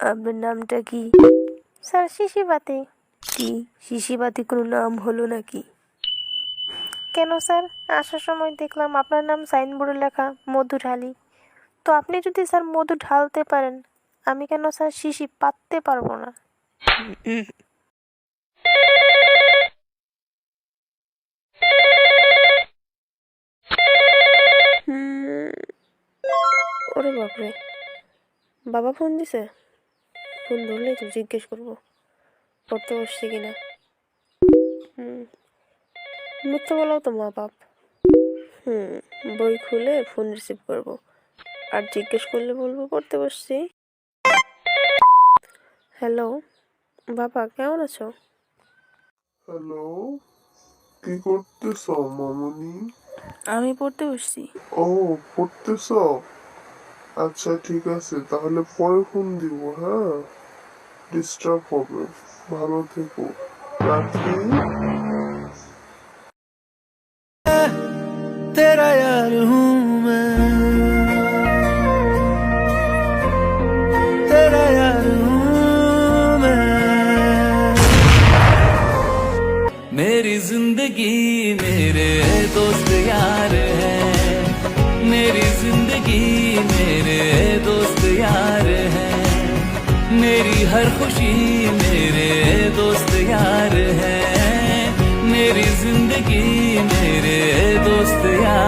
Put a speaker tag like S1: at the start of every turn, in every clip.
S1: আপনার নামটা কি
S2: স্যার শিশিবাতি
S1: কি শিশিবাতি কোনো নাম হলো নাকি
S2: কেন স্যার আসার সময় দেখলাম আপনার নাম সাইনবোর্ডে লেখা মধু ঢালি তো আপনি যদি স্যার মধু ঢালতে পারেন আমি কেন স্যার শিশি পাততে পারব না
S1: ওরে বাপরে বাবা ফোন দিছে ফোন ধরলেই তো জিজ্ঞেস করব পড়তে বসছে কিনা। হুম মিথ্যে বলাও তো মা বাপ। হুম বই খুলে ফোন রিসিভ করব আর জিজ্ঞেস করলে বলব পড়তে বসছি। হ্যালো বাবা কেমন আছো?
S3: হ্যালো কি করতেছ মামনি?
S1: আমি পড়তে বসছি।
S3: ও পড়তেছ? আচ্ছা ঠিক আছে তাহলে পরে ফোন দিব হ্যাঁ ডিস্টার্ব হবে ভালো থেকো রাখি
S4: तेरा यार हूँ मैं तेरा यार हूँ मैं मेरी जिंदगी मेरे दोस्त यार है मेरी ज़िंदगी मेरे दोस्त यार है। मेरी हर खुशी मेरे दोस्त यार है। मेरी ज़िंदगी मेरे दोस्त यार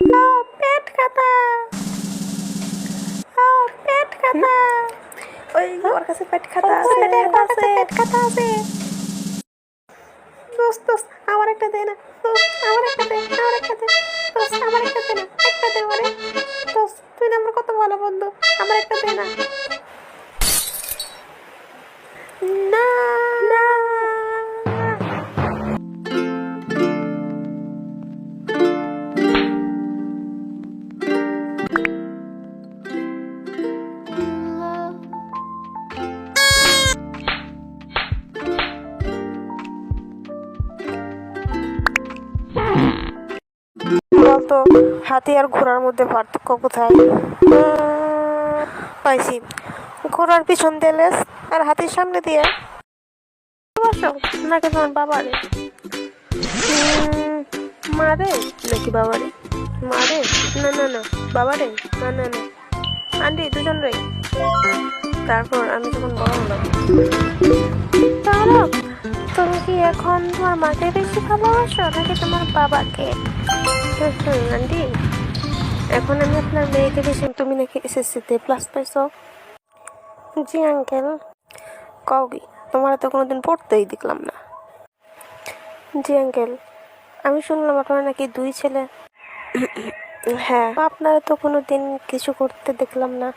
S2: পেট খাতা ও পেট খাতা
S1: ওই আমার কাছে পেট খাতা আছে
S2: পেট কাছে পেট খাতা আছে। দোস্ত দোস্ত আমার একটা দে না। দোস্ত আমার একটা দে আমার একটা দে। দোস্ত আমার একটা দে না। হাতি আর ঘোড়ার মধ্যে পার্থক্য কোথায়? পাইছি। ঘোড়ার পিছন দিয়ে লেজ আর হাতির সামনে দিয়ে। নাকি তোমার বাবারে মারে নাকি বাবারে মারে না না না বাবারে না না না। আন্টি, দুজন রে। তারপর আমি যখন বড় হলাম। তুমি কি এখন তোমার মাকে বেশি ভালোবাসো, নাকি তোমার বাবাকে? আন্টি। এখন আমি আপনার মেয়েকে বেশি, তুমি নাকি এসএসসিতে প্লাস পাইছো? জি আঙ্কেল কওগি তোমার তো কোনোদিন পড়তেই দেখলাম না। জি আঙ্কেল আমি শুনলাম আপনার নাকি দুই ছেলে। হ্যাঁ আপনারা তো কোনো দিন কিছু করতে দেখলাম না।